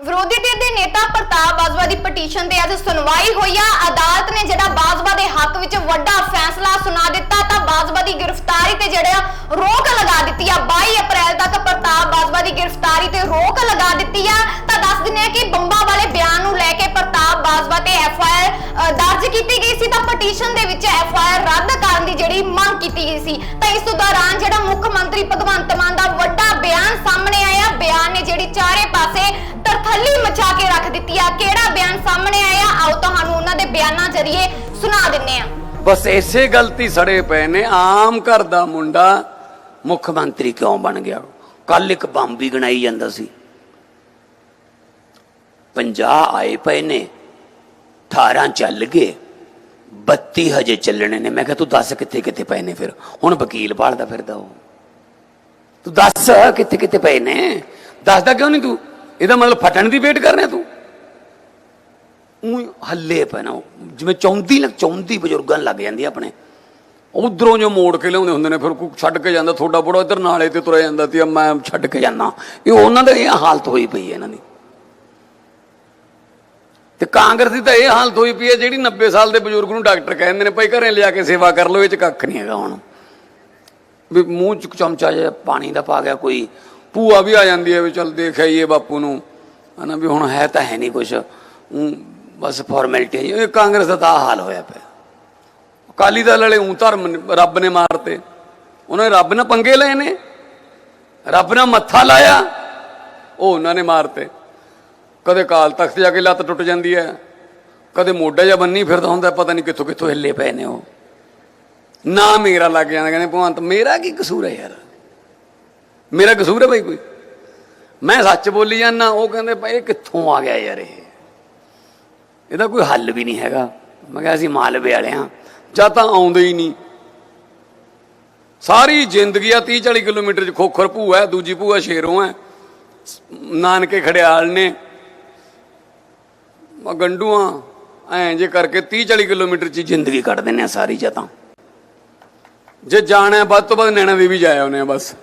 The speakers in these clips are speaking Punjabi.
ਵਿਰੋਧੀ ਧਿਰ ਦੇ ਨੇਤਾ ਪ੍ਰਤਾਪ ਬਾਜਵਾ ਦੀ ਪਟੀਸ਼ਨ ਤੇ ਅੱਜ ਸੁਣਵਾਈ ਹੋਈ ਆ। ਅਦਾਲਤ ਨੇ ਜਿਹੜਾ ਬਾਜਵਾ ਦੇ ਹੱਕ ਵਿੱਚ ਵੱਡਾ ਫੈਸਲਾ ਸੁਣਾ ਦਿੱਤਾ, ਤਾਂ ਬਾਜਵਾ ਦੀ ਗ੍ਰਿਫਤਾਰੀ ਤੇ ਜਿਹੜਾ ਰੋਕ ਲਗਾ ਦਿੱਤੀ ਆ। 22 ਅਪ੍ਰੈਲ ਤੱਕ ਪ੍ਰਤਾਪ ਬਾਜਵਾ ਦੀ ਗ੍ਰਿਫਤਾਰੀ ਤੇ ਰੋਕ ਲਗਾ ਦਿੱਤੀ ਆ। ਤਾਂ ਦੱਸ ਦਿੰਦੇ ਆ ਕਿ ਬੰਬਾ ਵਾਲੇ ਬਿਆਨ ਨੂੰ ਲੈ ਕੇ ਪ੍ਰਤਾਪ ਬਾਜਵਾ ਤੇ ਐਫ ਆਈ ਆਰ ਦਰਜ ਕੀਤੀ ਗਈ ਸੀ। ਤਾਂ ਪਟੀਸ਼ਨ ਦੇ ਵਿੱਚ ਐਫ ਆਈ ਆਰ ਰੱਦ ਕਰਨ ਦੀ ਜਿਹੜੀ ਮੰਗ ਕੀਤੀ ਗਈ ਸੀ। ਤਾਂ ਇਸ ਦੌਰਾਨ ਜਿਹੜਾ ਮੁੱਖ ਮੰਤਰੀ ਭਗਵੰਤ ਮਾਨ ਦਾ ਵੱਡਾ ਬਿਆਨ ਸਾਹਮਣੇ ਆਇਆ। ਬਿਆਨ ਨੇ ਜਿਹੜੀ ਚਾਰੇ ਪਾਸੇ ਤਰਥੱਲੀ ਮਚਾ ਕੇ ਰੱਖ ਦਿੱਤੀ ਆ। ਕਿਹੜਾ ਬਿਆਨ ਸਾਹਮਣੇ ਆਇਆ, ਆਓ ਤੁਹਾਨੂੰ ਉਹਨਾਂ ਦੇ ਬਿਆਨਾਂ ਜ਼ਰੀਏ ਸੁਣਾ ਦਿੰਨੇ ਆ। ਬਸ ਇਸੇ ਗਲਤੀ ਸੜੇ ਪਏ ਨੇ। ਆਮ ਘਰ ਦਾ ਮੁੰਡਾ ਮੁੱਖ ਮੰਤਰੀ ਕਿਉਂ ਬਣ ਗਿਆ? ਕੱਲ ਇੱਕ ਬੰਬ ਵੀ ਗਣਾਈ ਜਾਂਦਾ ਸੀ। 50 ਆਏ ਪਏ ਨੇ 18 ਚੱਲ ਗਏ 32 ਹਜੇ ਚੱਲਣੇ ਨੇ। ਮੈਂ ਕਿਹਾ, ਤੂੰ ਦੱਸ ਕਿੱਥੇ ਕਿੱਥੇ ਪਏ ਨੇ ਫਿਰ? ਹੁਣ ਵਕੀਲ ਭਾਲਦਾ ਫਿਰਦਾ ਉਹ। ਤੂੰ ਦੱਸ ਕਿੱਥੇ ਕਿੱਥੇ ਪਏ ਨੇ? ਦੱਸਦਾ ਕਿਉਂ ਨਹੀਂ ਤੂੰ? ਇਹਦਾ ਮਤਲਬ ਫਟਣ ਦੀ ਵੇਟ ਕਰ ਰਿਹਾ ਤੂੰ? ਉਹ ਹੱਲੇ ਪੈ ਜਿਵੇਂ ਚੌਂਦੀ ਲੱਗ, ਚੌਂਦੀ ਬਜ਼ੁਰਗਾਂ ਲੱਗ ਜਾਂਦੀ ਆਪਣੇ। ਉਧਰੋਂ ਜੋ ਮੋੜ ਕੇ ਲਿਆਉਂਦੇ ਹੁੰਦੇ ਨੇ, ਫਿਰ ਕੋਈ ਛੱਡ ਕੇ ਜਾਂਦਾ ਥੋੜਾ ਬੜਾ ਇੱਧਰ ਨਾਲੇ ਤੇ ਤੁਰਿਆ ਜਾਂਦਾ ਤੇ ਮੈਂ ਛੱਡ ਕੇ ਜਾਂਦਾ। ਇਹ ਉਹਨਾਂ ਦਾ ਇਹ ਹਾਲਤ ਹੋਈ ਪਈ ਹੈ ਇਹਨਾਂ ਦੀ। ਤੇ ਕਾਂਗਰਸ ਦੀ ਤਾਂ ਇਹ ਹਾਲਤ ਹੋਈ ਪਈ ਹੈ, ਜਿਹੜੀ 90 ਸਾਲ ਦੇ ਬਜ਼ੁਰਗ ਨੂੰ ਡਾਕਟਰ ਕਹਿੰਦੇ ਨੇ, ਭਾਈ ਘਰੇ ਲਿਆ ਕੇ ਸੇਵਾ ਕਰ ਲਓ, ਇਹ ਚ ਕੱਖ ਨਹੀਂ ਹੈਗਾ ਹੁਣ। ਵੀ ਮੂੰਹ ਚ ਚਮਚਾ ਜਿਹਾ ਪਾਣੀ ਦਾ ਪਾ ਗਿਆ ਕੋਈ ਭੂਆ ਵੀ ਆ ਜਾਂਦੀ ਹੈ ਵੀ ਚਲ ਦੇਖ ਆਈਏ ਬਾਪੂ ਨੂੰ। ਹਨਾ ਵੀ ਹੁਣ ਹੈ ਤਾਂ ਹੈ ਨਹੀਂ ਕੁਛ। ਊਂ ਬਸ ਫਾਰਮੈਲਿਟੀ ਇਹ ਕਾਂਗਰਸ ਦਾ ਤਾਂ ਹਾਲ ਹੋਇਆ ਪਿਆ। ਅਕਾਲੀ ਦਲ ਵਾਲੇ ਉਂ ਧਰਮ ਨੇ- ਰੱਬ ਨੇ ਮਾਰਤੇ। ਉਹਨਾਂ ਨੇ ਰੱਬ ਨਾਲ ਪੰਗੇ ਲਏ ਨੇ। ਰੱਬ ਨਾਲ ਮੱਥਾ ਲਾਇਆ। ਉਹ ਉਹਨਾਂ ਨੇ ਮਾਰਤੇ। ਕਦੇ ਕਾਲ ਤਖਤ ਜਾ ਕੇ ਲੱਤ ਟੁੱਟ ਜਾਂਦੀ ਹੈ। ਕਦੇ ਮੋਢਾ ਜਾਂ ਬੰਨੀ ਫਿਰਦਾ ਹੁੰਦਾ, ਪਤਾ ਨਹੀਂ ਕਿੱਥੋਂ ਕਿੱਥੋਂ ਹਿੱਲੇ ਪਏ ਨੇ ਉਹ। ਨਾ ਮੇਰਾ ਲੱਗ ਜਾਂਦਾ, ਕਹਿੰਦੇ ਭਗਵੰਤ, ਮੇਰਾ ਕੀ ਕਸੂਰ ਹੈ ਯਾਰ? ਮੇਰਾ ਕਸੂਰ ਹੈ ਭਾਈ ਕੋਈ। ਮੈਂ ਸੱਚ ਬੋਲੀ ਜਾਂਦਾ, ਉਹ ਕਹਿੰਦੇ ਭਾਈ ਇਹ ਕਿੱਥੋਂ ਆ ਗਿਆ ਯਾਰ ਇਹ? ਇਹਦਾ ਕੋਈ ਹੱਲ ਵੀ ਨਹੀਂ ਹੈਗਾ। ਮੈਂ ਕਿਹਾ ਅਸੀਂ ਮਾਲਵੇ ਵਾਲੇ ਹਾਂ, ਜਾਂ ਤਾਂ ਆਉਂਦੇ ਹੀ ਨਹੀਂ। ਸਾਰੀ ਜ਼ਿੰਦਗੀ ਆ 30 40 ਕਿਲੋਮੀਟਰ ਚ ਖੋਖਰ ਭੂਆ ਦੂਜੀ ਭੂਆ ਸ਼ੇਰੋਂ ਹੈ। ਨਾਨਕੇ ਖੜਿਆਲ ਨੇ। ਆ ਗੰਡੂਆਂ ਐਂ ਜੇ ਕਰਕੇ 30 40 ਕਿਲੋਮੀਟਰ ਚ ਜ਼ਿੰਦਗੀ ਕੱਢ ਦਿੰਦੇ ਆ ਸਾਰੀ ਜਾਂ ਤਾਂ। ਜੇ ਜਾਣਾ ਵੱਧ ਤੋਂ ਵੱਧ ਨੈਣਾ ਦੇਵੀ ਜਾਇਆ ਉਹਨੇ ਬਸ।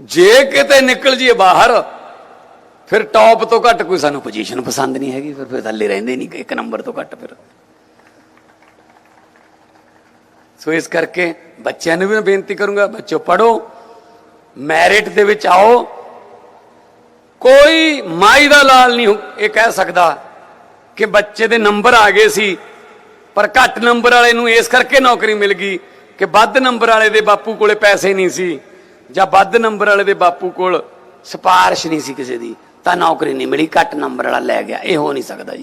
ਜੇ ਕਿਤੇ ਨਿਕਲ ਜੀਏ ਬਾਹਰ, ਫਿਰ ਟੌਪ ਤੋਂ ਘੱਟ ਕੋਈ ਸਾਨੂੰ ਪੋਜੀਸ਼ਨ ਪਸੰਦ ਨਹੀਂ ਹੈਗੀ, ਫਿਰ ਫਿਰ ਥੱਲੇ ਰਹਿੰਦੇ ਨਹੀਂ, ਇੱਕ ਨੰਬਰ ਤੋਂ ਘੱਟ ਫਿਰ। ਸੋ ਇਸ ਕਰਕੇ ਬੱਚਿਆਂ ਨੂੰ ਵੀ ਮੈਂ ਬੇਨਤੀ ਕਰੂੰਗਾ, ਬੱਚੋ ਪੜੋ ਮੈਰਿਟ ਦੇ ਵਿੱਚ ਆਓ। ਕੋਈ ਮਾਈ ਦਾ ਲਾਲ ਨਹੀਂ ਇਹ ਕਹਿ ਸਕਦਾ ਕਿ ਬੱਚੇ ਦੇ ਨੰਬਰ ਆ ਗਏ ਸੀ, ਪਰ ਘੱਟ ਨੰਬਰ ਵਾਲੇ ਨੂੰ ਇਸ ਕਰਕੇ ਨੌਕਰੀ ਮਿਲ ਗਈ ਕਿ ਵੱਧ ਨੰਬਰ ਵਾਲੇ ਦੇ ਬਾਪੂ ਕੋਲੇ ਪੈਸੇ ਨਹੀਂ ਸੀ। ਜਾਂ ਵੱਧ ਨੰਬਰ ਵਾਲੇ ਦੇ ਬਾਪੂ ਕੋਲ ਸਿਫਾਰਿਸ਼ ਨਹੀਂ ਸੀ ਕਿਸੇ ਦੀ, ਤਾਂ ਨੌਕਰੀ ਨਹੀਂ ਮਿਲੀ, ਘੱਟ ਨੰਬਰ ਵਾਲਾ ਲੈ ਗਿਆ, ਇਹ ਹੋ ਨਹੀਂ ਸਕਦਾ ਜੀ।